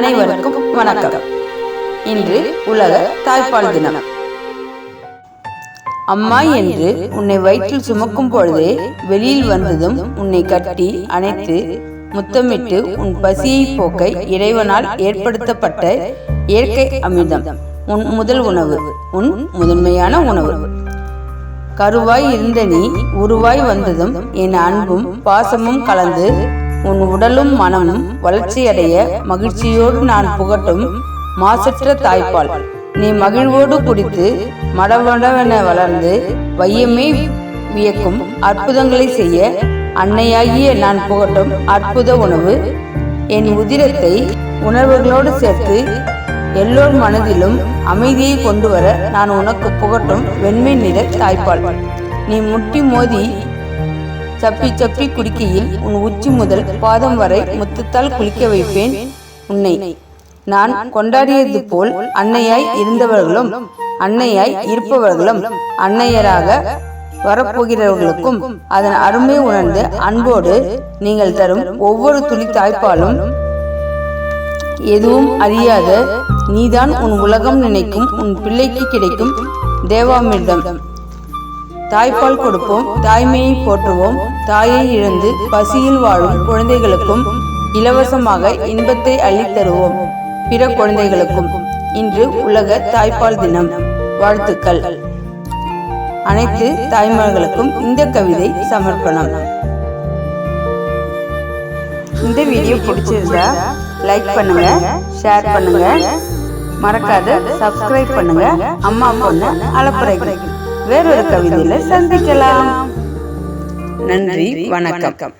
அனைவருக்கும் வணக்கம். இன்று உலக தாய்ப்பால் தினம். அம்மா என்று உன்னை வயிற்றில் சுமக்கும் பொழுதே வெளியில் வந்ததும் உன்னை கட்டி அணைத்து முத்தமிட்டு உன் பசியை போக்க இறைவனால் ஏற்படுத்தப்பட்ட இயற்கை அமிர்தம். உன் முதல் உணவு. உன் முதன்மையான உணவு. கருவாய் இருந்த நீ உருவாய் வந்ததும் என் அன்பும் பாசமும் கலந்து உன் உடலும் மனமும் வளர்ச்சியடைய மகிழ்ச்சியோடு நான் புகட்டும் மாசற்ற தாய்ப்பால். நீ மகிழ்வோடு குடித்து மடமடவென வளர்ந்து வையமே வியக்கும் அற்புதங்களை செய்ய அன்னையாகிய நான் புகட்டும் அற்புத உணவு. என் உதிரத்தை உணர்வுகளோடு சேர்த்து எல்லோர் மனதிலும் அமைதியை கொண்டு வர நான் உனக்கு புகட்டும் வெண்மை நிற தாய்ப்பால். நீ முட்டி மோதி சப்பி சப்பி குடிக்கையில் உன் உச்சி முதல் பாதம் வரை முத்தத்தால் குளிக்க வைப்பேன். உன்னை. நான் கொண்டாடியது போல் அன்னையாய் இருந்தவர்களும் அன்னையாய் இருப்பவர்களும் அன்னையராக வரப்போகிறவர்களுக்கும் அதன் அருமை உணர்ந்து அன்போடு நீங்கள் தரும் ஒவ்வொரு துளி தாய்ப்பாலும் எதுவும் அறியாத நீதான் உன் உலகம் நினைக்கும் உன் பிள்ளைக்கு கிடைக்கும் தேவாமிர்தம். தாய்ப்பால் கொடுப்போம் தாய்மையை போற்றுவோம் தாயை இழந்து பசியில் வாழும் குழந்தைகளுக்கும் இலவசமாக இன்பத்தை அள்ளித்தருவோம் பிற குழந்தைகளுக்கும். இன்று உலக தாய்ப்பால் தினம். வாழ்த்துக்கள். அனைத்து தாய்மார்களுக்கும் இந்த கவிதை சமர்ப்பணம். இந்த வீடியோ பிடிச்சிருந்தா லைக் பண்ணுங்க ஷேர் பண்ணுங்க. மறக்காத சப்ஸ்கிரைப் பண்ணுங்க. அம்மா பொண்ணு அலப்புறைகள் வேறொரு கவிதையில சந்திக்கலாம். நன்றி வணக்கம்.